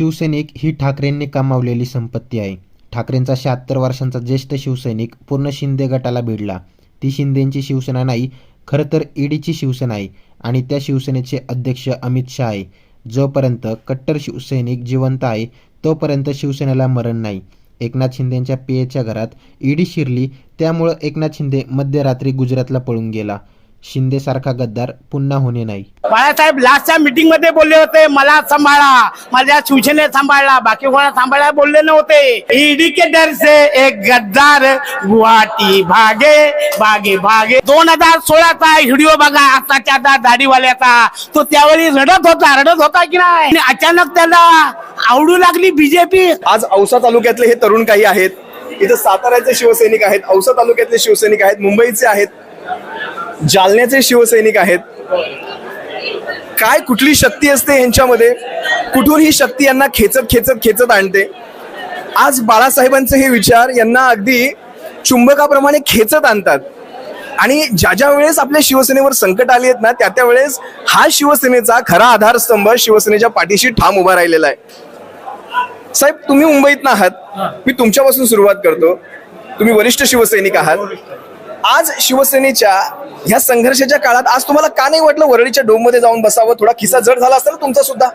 शिवसैनिक ही ठाकरेंनी कमावलेली संपत्ती आहे. ठाकरेंचा शहात्तर वर्षांचा ज्येष्ठ शिवसैनिक पूर्ण शिंदे गटाला भिडला. ती शिंदेंची शिवसेना नाही खरं तर ईडीची शिवसेना आहे आणि त्या शिवसेनेचे अध्यक्ष अमित शहा आहे. जोपर्यंत कट्टर शिवसैनिक जिवंत आहे तोपर्यंत शिवसेनेला मरण नाही. एकनाथ शिंदेंच्या पेयच्या घरात ईडी शिरली त्यामुळं एकनाथ शिंदे मध्यरात्री गुजरातला पळून गेला. शिंदेसारखा गद्दार पुन्हा होणे नाही. बाळासाहेब लास्टच्या मीटिंगमध्ये बोलले होते मला सांभाळा माझ्या शिवसेनेत सांभाळला बाकी कोणा सांभाळा बोलले नव्हते. ईडी के डर से एक गद्दार गुवाहाटी भागे भागे भागे. दोन हजार सोळाचा व्हिडिओ बघा आताच्या आता दाढीवाल्याचा. तो त्यावेळी रडत होता रडत होता की नाही? आणि अचानक त्याला आवडू लागली बीजेपी आज औसा तालुक्यातले हे तरुण काही आहेत. इथं साताऱ्याचे शिवसैनिक आहेत औसा तालुक्यातले शिवसैनिक आहेत मुंबईचे आहेत. जालन्याचे शिवसैनिक आहेत. काय कुठली शक्ती असते यांच्यामध्ये? कुठून ही शक्ती यांना खेचत खेचत खेचत आणते? आज बाळासाहेबांचे हे विचार यांना अगदी चुंबकाप्रमाणे खेचत आणतात. आणि ज्या ज्या वेळेस आपल्या शिवसेनेवर संकट आली आहेत ना त्या त्या वेळेस हा शिवसेनेचा खरा आधारस्तंभ शिवसेनेच्या पाठीशी ठाम उभा राहिलेला आहे. साहेब तुम्ही मुंबईत आहात. मी तुमच्यापासून सुरुवात करतो. तुम्ही वरिष्ठ शिवसैनिक आहात. आज शिवसेनेच्या ह्या संघर्षाच्या काळात आज तुम्हाला का नाही वाटलं वरळीच्या डोममध्ये जाऊन बसावं? थोडा खिसा जड झाला असता ना तुमचा सुद्धा?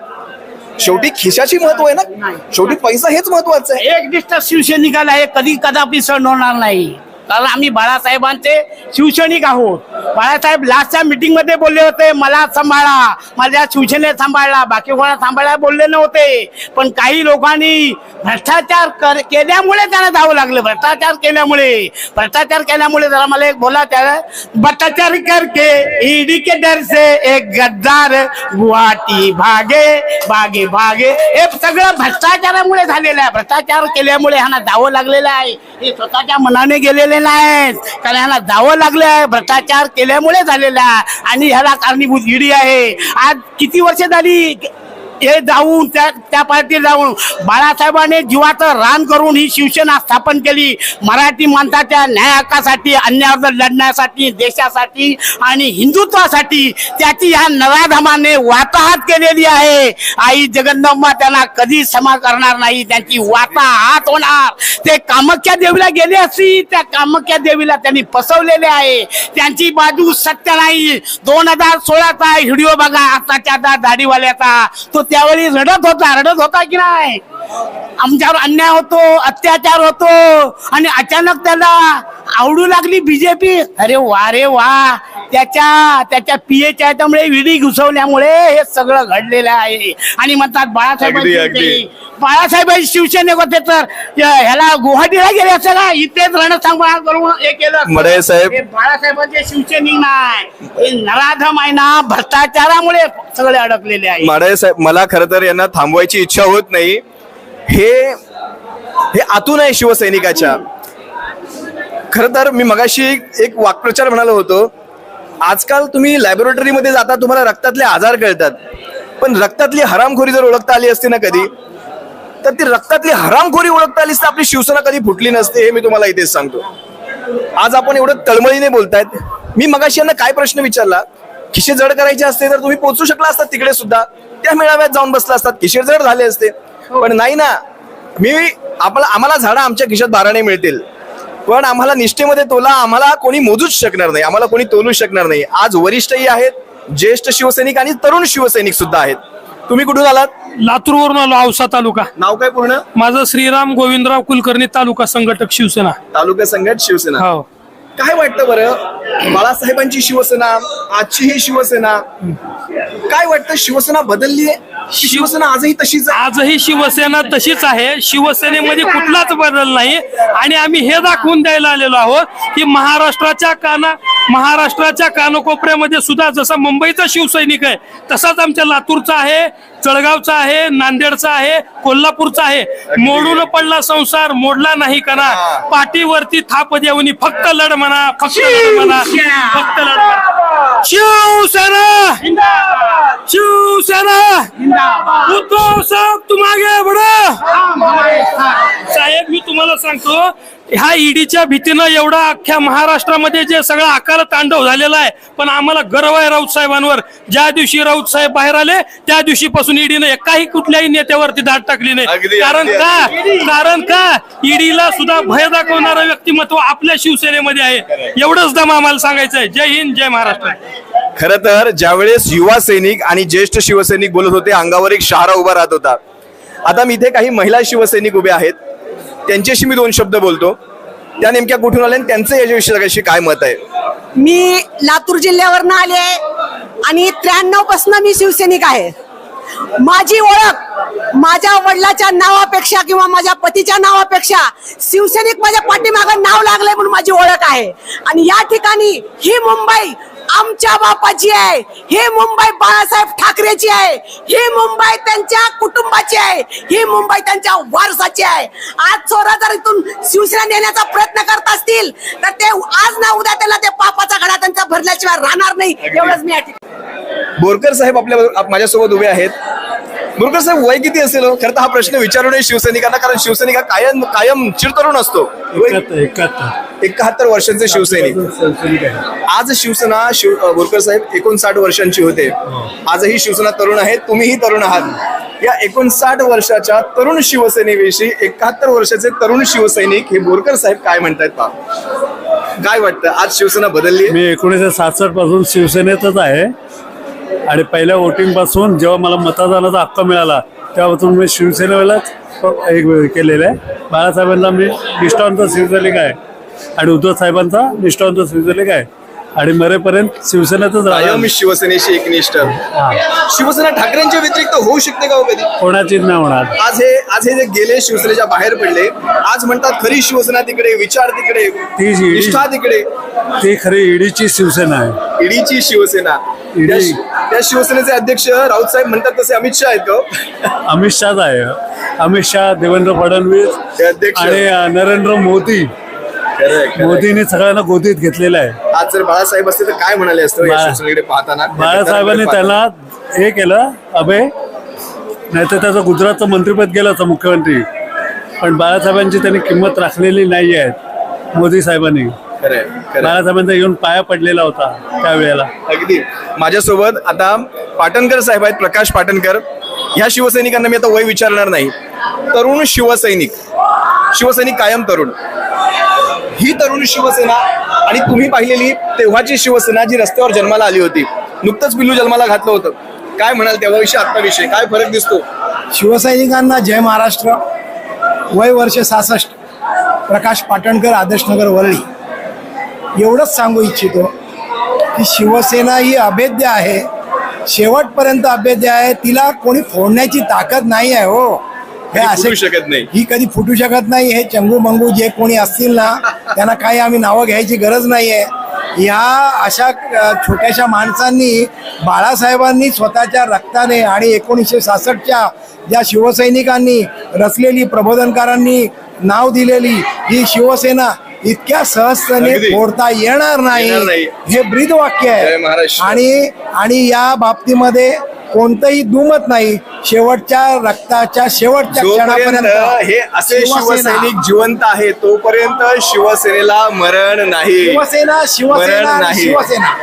शेवटी खिशाची महत्त्व आहे ना? शेवटी पैसा हेच महत्वाचं आहे. एक दिष्ट शिवसैनिकाला हे कधी कदापि सण होणार नाही. कारण आम्ही बाळासाहेबांचे शिवसैनिक आहोत. बाळासाहेब लास्टच्या मीटिंगमध्ये बोलले होते मला सांभाळा माझ्या शिवसेने सांभाळला बाकी कोणा सांभाळा बोलले नव्हते. पण काही लोकांनी भ्रष्टाचार कर केल्यामुळे त्यांना जावं लागलं भ्रष्टाचार केल्यामुळे. भ्रष्टाचार केल्यामुळे जरा मला एक बोला त्याला भ्रष्टाचार करके ईडी के डर से एक गद्दार गुवाहाटी भागे भागे भागे. हे सगळं भ्रष्टाचारामुळे झालेलं आहे. भ्रष्टाचार केल्यामुळे ह्यांना जावं लागलेलं आहे. हे स्वतःच्या मनाने गेलेले नाहीत. कारण ह्यांना जावं लागलं आहे. भ्रष्टाचार केल्यामुळे झालेला आणि ह्याला कारणीभूत ईडी आहे. आज किती वर्ष झाली? हे जाऊन त्या त्या पार्टी जाऊन बाळासाहेबांनी जीवाचं रान करून ही शिवसेना स्थापन केली. मराठी माणसाच्या न्याय हक्कासाठी अन्यायावर लढण्यासाठी देशासाठी आणि हिंदुत्वासाठी त्याची ह्या नराधमाने वाताहात केलेली आहे. आई जगदंबा त्यांना कधी क्षमा करणार नाही त्यांची वाताहात होणार. ते कामाख्या देवीला गेले असती त्या कामाख्या देवीला त्यांनी फसवलेले आहे. त्यांची बाजू सत्य नाही. दोन हजार सोळाचा व्हिडिओ बघा आताच्या आता दाढीवाल्याचा. तो त्यावेळी रडत होता रडत होता की नाही? आमच्यावर अन्याय होतो अत्याचार होतो आणि अचानक त्याला आवडू लागली बीजेपी अरे वा रे वा. त्याच्या त्याच्या पीएच्या त्यामुळे विडी घुसवल्यामुळे हे सगळं घडलेलं आहे. आणि म्हणतात बाळासाहेब. बाळासाहेब शिवसेनेक होते तर ह्या- ह्याला गुवाहाटीला गेले असते ना इथेच रणसंग्राम करून हे केलं. मडे साहेब. हे बाळासाहेबांचे शिवसैनिक नाही. हे नराधम आहे ना भ्रष्टाचारामुळे सगळे अडकलेले आहे माडे साहेब मला खरं तर यांना थांबवायची इच्छा होत नाही. हे हे आतून आहे शिवसैनिकाच्या. खर तर मी मगाशी एक वाक्प्रचार म्हणालो होतो. आजकाल तुम्ही लॅबोरेटरीमध्ये जाता तुम्हाला रक्तातले आजार कळतात. पण रक्तातली हरामखोरी जर ओळखता आली असती ना कधी तर ती रक्तातली हरामखोरी ओळखता आलीच तर आपली शिवसेना कधी फुटली नसते हे मी तुम्हाला इथेच सांगतो. आज आपण एवढं तळमळीने बोलतायत. मी मगाशी यांना काय प्रश्न विचारला? खिशे जड करायचे असते तर तुम्ही पोहोचू शकला असतात तिकडे सुद्धा. त्या मेळाव्यात जाऊन बसला असतात खिशे जड झाले असते. पण नाही ना. मी आपला आम्हाला झाडं आमच्या खिशात बाराने मिळतील. पण आम्हाला निष्ठेमध्ये तोला आम्हाला कोणी मोजूच शकणार नाही. आम्हाला कोणी तोलू शकणार नाही. आज वरिष्ठही आहेत ज्येष्ठ शिवसैनिक आणि तरुण शिवसैनिक सुद्धा आहेत. तुम्ही कुठून आलात? लातूरवरून आलो औसा तालुका. नाव काय पूर्ण? माझं श्रीराम गोविंदराव कुलकर्णी तालुका संघटक शिवसेना. तालुका संघट शिवसेना. हो. काय वाटतं बरं? बाळासाहेबांची शिवसेना आजची ही शिवसेना काय वाटतं? शिवसेना बदलली आहे? शिवसेना आजही तशीच आहे? आजही शिवसेना तशीच आहे. शिवसेनेमध्ये कुठलाच बदल नाही. आणि आम्ही हे दाखवून द्यायला आलेलो आहोत की महाराष्ट्राच्या काना महाराष्ट्राच्या कानकोपऱ्यामध्ये सुद्धा जसा मुंबईचा शिवसैनिक आहे तसाच आमच्या लातूरचा आहे जळगावचा आहे नांदेडचा आहे कोल्हापूरचा आहे. मोडून पडला संसार मोडला नाही करा. पाठीवरती थाप देऊनी फक्त लढ म्हणा फक्त लढ म्हणा फक्त लढ म्हणा. शिवसेना! शिवसेना! उद्धव साहेब तुम आगे बढो साहेब मी तुम्हाला तुम्हाला सांगतो ह्या ईडीच्या भीतीनं एवढा अख्ख्या महाराष्ट्रामध्ये जे सगळं आकार तांडव झालेला आहे पण आम्हाला गर्व आहे राऊत साहेबांवर. ज्या दिवशी राऊत साहेब बाहेर आले त्या दिवशीपासून ईडीनं एकाही कुठल्याही नेत्यावरती दाट टाकली नाही. कारण का? कारण का? ईडीला सुद्धा भय दाखवणारं व्यक्तिमत्व आपल्या शिवसेनेमध्ये आहे. एवढंच दम आम्हाला सांगायचं आहे जय हिंद जय महाराष्ट्र. खरं तर ज्यावेळेस युवा सैनिक आणि ज्येष्ठ शिवसैनिक बोलत होते अंगावर एक शहारा उभा राहत होता. आता मी इथे काही महिला शिवसैनिक उभे आहेत. त्यांच्याशी मी दोन शब्द बोलतो. त्या नेमक्या कुठून आल्या आणि त्यांचं याच्याविषयी काय मत आहे? मी लातूर जिल्ह्यावरनं आले आणि त्र्याण्णवपासून मी शिवसैनिक आहे. माझी ओळख माझ्या वडिलाच्या नावापेक्षा किंवा माझ्या पतीच्या नावापेक्षा शिवसैनिक माझ्या पाठीमागं नाव लागलंय म्हणून माझी ओळख आहे. आणि या ठिकाणी ही मुंबई आमच्या बापाची आहे. ही मुंबई बाळासाहेब ठाकरेची आहे. ही मुंबई त्यांच्या कुटुंबाची आहे. ही मुंबई त्यांच्या वारसाची आहे. आज चोरा जर इथून शिवसेना नेण्याचा प्रयत्न करत असतील तर ते आज ना उद्या त्याला ते पापाचा घडा त्यांचा भरल्याशिवाय राहणार नाही. एवढंच मी बोरकर साहेब आपल्या आप- माझ्यासोबत उभे आहेत. बोरकर साहेब वय किती असेल हो? खरं तर हा प्रश्न विचारू नये शिवसैनिकांना कारण शिवसैनिक हा कायम कायम चिरतरुण असतो. वय एकाहत्तर वर्षांचे शिवसैनिक. आज शिवसेना शिव बोरकर साहेब एकोणसाठ वर्षांची होते. आजही शिवसेना तरुण आहे तुम्हीही तरुण आहात. या एकोणसाठ वर्षाच्या तरुण शिवसेनेविषयी एकाहत्तर वर्षाचे तरुण शिवसैनिक हे बोरकर साहेब काय म्हणतायत पा काय वाटतं? आज शिवसेना बदलली मी एकोणीसशे सासष्टपासून शिवसेनेतच आहे. आणि पहिल्या वोटिंगपासून जेव्हा मला मतदानाचा हक्क मिळाला तेव्हापासून मी शिवसेनेलाच एक केलेलं आहे. बाळासाहेबांना मी निष्ठावंत शिवसैनिक आहे. आणि उद्धव साहेबांचा निष्ठावंत शिवसैनिक आहे. आणि मरेपर्यंत शिवसेनेतच राहणार. कायम शिवसेनेशी एकनिष्ठ. शिवसेना ठाकरेंच्या व्यतिरिक्त होऊ शकते का हो कधी? कोणाचीच नाही होणार. आज हे आज हे जे गेले शिवसेनेच्या बाहेर पडले आज म्हणतात खरी शिवसेना तिकडे विचार तिकडे ती जी- निष्ठा तिकडे. ती खरी ईडीची शिवसेना आहे. ईडीची शिवसेना. ईडी. त्या- त्या शिवसेनेचे अध्यक्ष राऊत साहेब म्हणतात तसे अमित शहा आहेत का हो? अमित शहाच आहे. अमित शहा देवेंद्र ते फडणवीस अध्यक्ष. आणि अ, नरेंद्र मोदी. मोदींनी सगळ्यांना गोदीत घेतलेलं आहे. आज जर बाळासाहेब असते तर काय म्हणाले असतं या बाळा- शिवसेनेकडे पाहताना? बाळासाहेबांनी त्यांना हे केलं अभय नाही तर त्याचं गुजरातचं मंत्रिपद गेलं होतं मुख्यमंत्री. पण बाळासाहेबांची त्यांनी किंमत राखलेली नाही आहे मोदी साहेबांनी. खरंय, खरंय. बाळासाहेबांचा येऊन पाया पडलेला होता त्यावेळेला. अगदी. माझ्यासोबत आता पाटणकर साहेब आहेत प्रकाश पाटणकर. ह्या शिवसैनिकांना मी आता वय विचारणार नाही. तरुण शिवसैनिक. शिवसैनिक कायम तरुण. ही तरुण शिवसेना आणि तुम्ही पाहिलेली तेव्हाची शिवसेना जी रस्त्यावर जन्माला आली होती. नुकतंच पिल्लू जन्माला घातलं होतं. काय म्हणाल तेव्हाविषयी आत्ताविषयी काय फरक दिसतो? शिवसैनिकांना जय महाराष्ट्र. वय वर्ष सहासष्ट. प्रकाश पाटणकर आदर्शनगर वरळी. एवढंच सांगू इच्छितो की शिवसेना ही अभेद्य आहे. शेवटपर्यंत अभेद्य आहे. तिला कोणी फोडण्याची ताकद नाही आहे हो. हे कधी असे फुटू शकत नाही. ही कधी फुटू शकत नाही हे चंगू मंगू जे कोणी असतील ना त्यांना काही आम्ही नावं घ्यायची गरज नाही आहे या अशा छोट्याशा माणसांनी बाळासाहेबांनी स्वतःच्या रक्ताने आणि एकोणीसशे सासष्टच्या ज्या शिवसैनिकांनी रचलेली प्रबोधनकारांनी नाव दिलेली ही शिवसेना इतक्या सहजतेने. फोडता येणार नाही. हे ब्रीद वाक्य आहे. आणि आणि या बाबतीमध्ये कोणतंही दुमत नाही शेवटच्या रक्ताच्या शेवटच्या जोपर्यंत क्षणापर्यंत हे असे शिवसेना- शिवसैनिक जिवंत आहे तोपर्यंत शिवसेनेला मरण नाही. शिवसेना मरण शिवसेना नाही. शिवसेना.